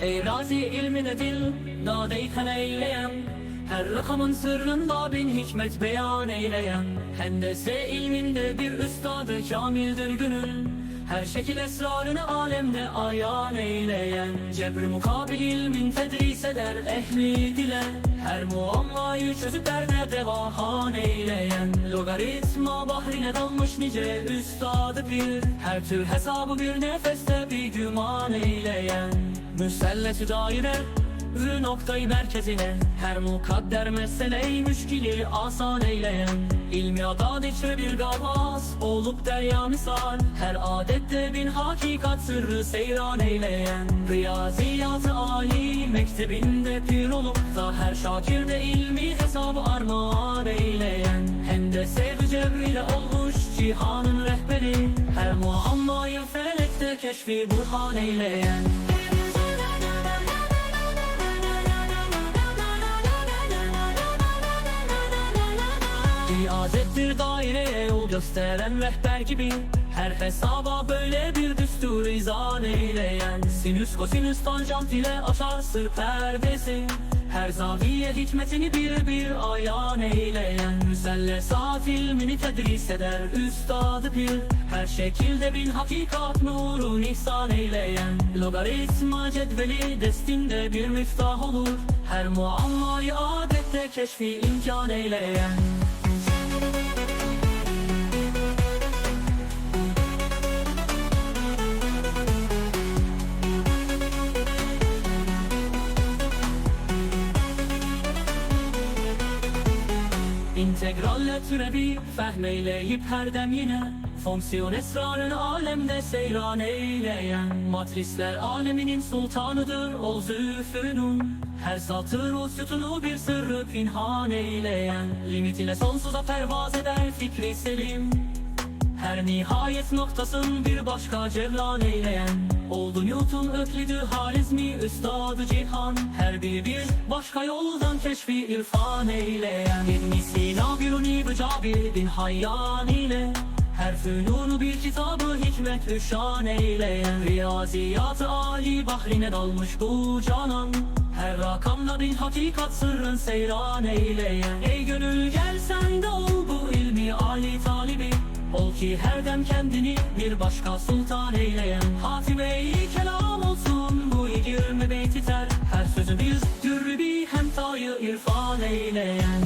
Ey razi ilmine dil, nadeyken eyleyen Her rakamın sırrında bin hikmet beyan eyleyen Hendese ilminde bir üstadı kamildir gönül. Her şekil esrarını alemde ayan eyleyen Cebr mukabil ilmin tedris eder ehli dile. Her muammayı çözüp derde devahan eyleyen Logaritma bahrine dalmış nice üstadı bir. Her tür hesabı bir nefeste bir güman eyleyen Müselleti daire Rü noktayı merkezine Her mukadder meseleyi müşkili asan eyleyen. İlmi adadet bir gavas Olup derya misal. Her adette bin hakikat sırrı seyran eyleyen. Riyaziyat Ali mektebinde pir olup da Her şakirde ilmi hesabı armağan eyleyen. Hem de sevgi cevriyle olmuş cihanın rehberi. Her muammayı felekte keşfi burhan eyleyen Riyazettir daireye yol gösteren rehber gibi. Her hesaba böyle bir düstur izan eyleyen. Sinüs kosinüs tanjant ile açar sır perdesi. Her zaviye hikmetini bir bir ayan eyleyen. Müsellesat ilmini tedris eder üstadı pir. Her şekilde bin hakikat nurun ihsan eyleyen. Logaritma cetveli destinde bir miftah olur. Her muammayı adette keşfi imkan eyleyen İntegralle türevi fehmeyleyip her dem yine. Fonksiyon esrarını alemde seyran eyleyen Matrisler aleminin sultanıdır ol züfünun Her satır o sütunu bir sırrı pinhan eyleyen. Limit ile sonsuza pervaz eder fikri selim her nihayet noktasın bir başka cevlan eyleyen. Oldu Newton, Öklidü, Harizmi, Üstadı Cihan? Her biri bir başka yoldan keşfi irfan eyleyen. İbn Sina, Biruni, Cabir bin Hayyan ile. Her fünunu bir kitabı hikmet üşan eyleyen. Riyaziyat-ı Ali bahrine dalmış bu canan. Her rakamla bir hakikat sırrın seyran eyleyen. Ey gönül ki her dem kendini bir başka sultan eyleyen. Hatime-i kelam olsun bu yirmi beyt iter. Her sözü bir dürrü bir hemtayı irfan eyleyen